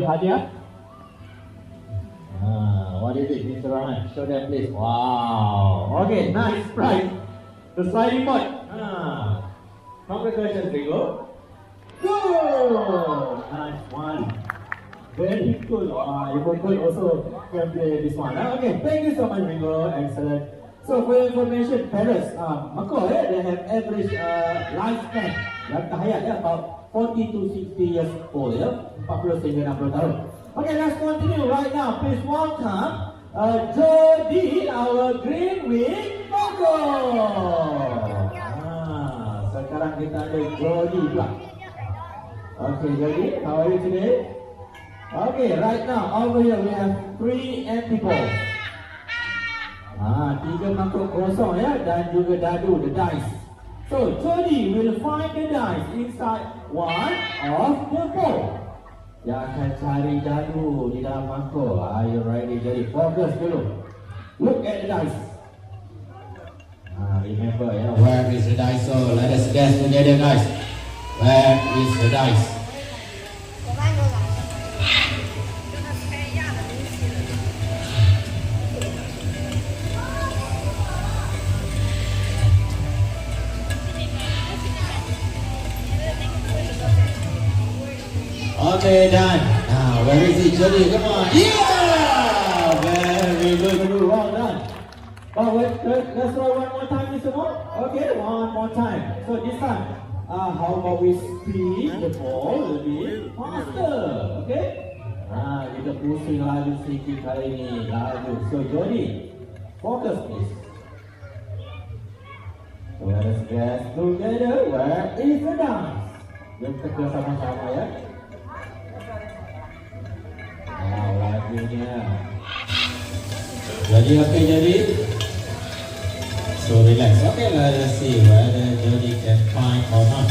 hadiah? Ah, what is it, Mr. Rahman? Show them, please. Wow. Okay, nice prize. The sliding board. Ah, congratulations, Ringo. Good. Nice one. Very good. Ah, you good also can play this one. Ah, Okay, thank you so much, Ringo. Excellent. So for your information, parents, uh, Mako, eh, they have average uh, lifespan terhayat ya, about 40 to 60 years old ya, 40 sehingga 60 tahun. Okay, let's continue right now. Please welcome uh, Jody, our green wing Mako. Ah, sekarang kita ada Jody pula. Okay, Jody, how are you today? Okay, right now over here we have three empty balls. Ah, tiga mangkuk kosong ya dan juga dadu the dice. So Tony will find the dice inside one of the ball. Dia akan cari dadu di dalam mangkuk. Are you ready? Jadi fokus dulu. Look at the dice. Ah, remember ya, where is the dice? So let us guess together, guys. Where is the dice? Okay, done. Now, where is it, Jody? Come on. Yeah! Very good. Well done. Oh, wait, let, let's try one more time, Mr. Mo. Okay, one more time. So this time, uh, how about we speed the ball a little bit faster? Okay? Ah, kita pusing laju sedikit kali ni. Laju. So, Jody, focus please. So, let us guess together where is the dance? Kita teka sama-sama ya. Oke jadi. So relax. Okay, let us see whether Jody can find or not.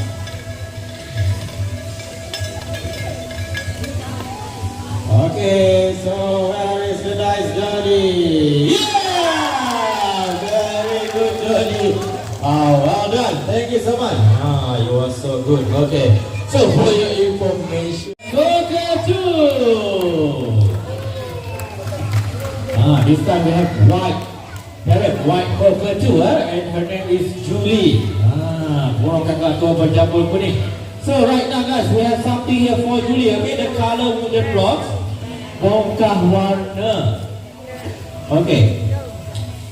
Okay, so where is the dice, Jody? Yeah! Very good, Jody. Ah, well done. Thank you so much. Ah, you are so good. Okay. So for your information, this time we have white parrot, white poker too, eh? and her name is Julie. Ah, burung kakak tua berjambul kuning. So right now guys, we have something here for Julie. Okay, the color wooden blocks, bongkah warna. Okay.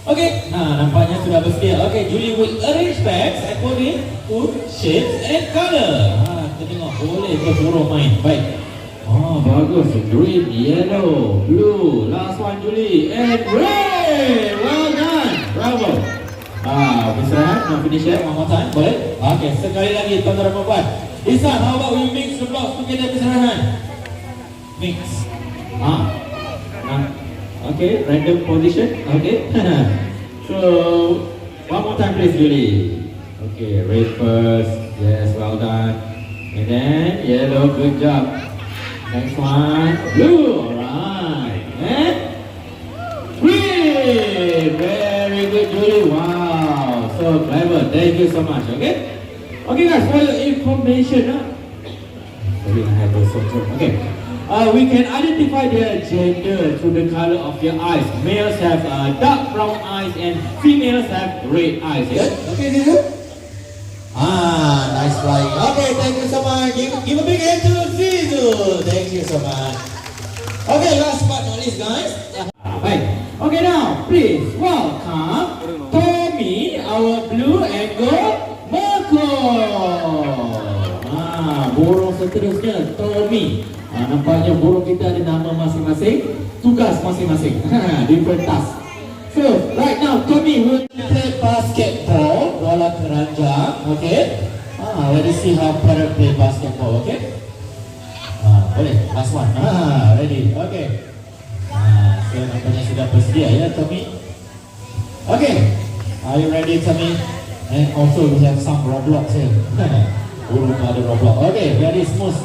Okay, nah nampaknya sudah bersedia. Okay, Julie will arrange bags according to shapes and color. Ah, kita tengok boleh ke burung main. Baik. Oh, bagus. Green, yellow, blue. Last one, Julie. And red. Well done. Bravo. Ah, Mr. Han, nak finish it one more time? Boleh? Okay, sekali lagi tuan-tuan dan puan. Isan, how about we mix the blocks together, Mr. Han? Mix. Ah, ah. Okay, random position. Okay. so, one more time, please, Julie. Okay, red first. Yes, well done. And then yellow, good job. Next one, blue, alright. And green, very good, Julie. Wow, so clever. Thank you so much. Okay. Okay, guys, for your information? Sorry, I have a. Okay. Uh, we can identify their gender through the color of their eyes. Males have uh, dark brown eyes and females have red eyes. Yes? Okay, Zizu? Ah, nice flying. Okay, thank you so much. Give, give Okay, last but not least, guys. Ah, Baik. Okay, now, please welcome Tommy, our blue and gold Marco. Ah, burung seterusnya Tommy. Ah, nampaknya burung kita ada nama masing-masing, tugas masing-masing. Different task. So, right now Tommy will play basketball, bola keranjang, okay? Ah, let us see how parrot play basketball, okay? Boleh, last one. Ah, ready, okay. Ah, so nampaknya sudah bersedia ya Tommy. Okay, are you ready Tommy? And also we have some Roblox here. Burung ada Roblox. Okay, very smooth.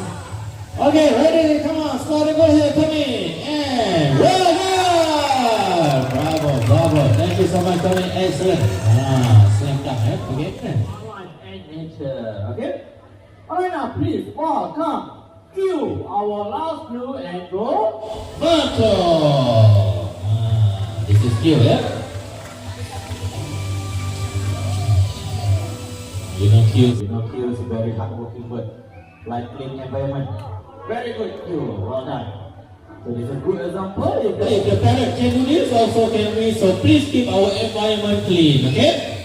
Okay, ready? Come on, start the goal here, Tommy. And well done! Bravo, bravo. Thank you so much, Tommy. Excellent. Ah, slam dunk, eh? Okay. Life and nature. Okay. Alright, now please welcome Q, our last blue and go vertical. Ah, this is Q, yeah? You know Q, you know Q is a very hardworking bird. Like clean environment. Very good Q, well done. So this is a good example. If the, parrot can do this, also can we. So please keep our environment clean, okay?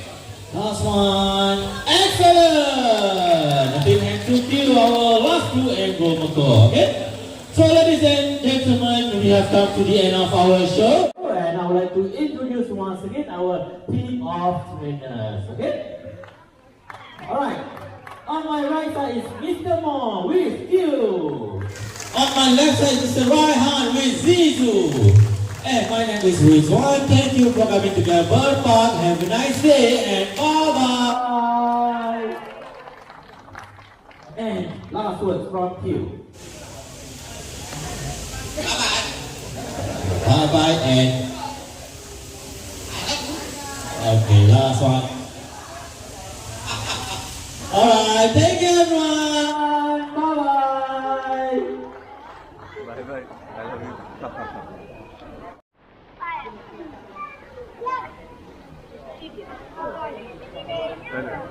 Last one. Excellent! And go okay? So ladies and gentlemen, we have come to the end of our show. And I would like to introduce once again our team of trainers, okay? Alright. On my right side is Mr. Mo with you. On my left side is Mr. Raihan with Zizu. And my name is Rizwan. Thank you for coming to Park. Have a nice day and bye and last words from you. Bye bye Bye bye. and okay last one. All right, thank you everyone. Bye bye. Bye bye. I love you. Bye.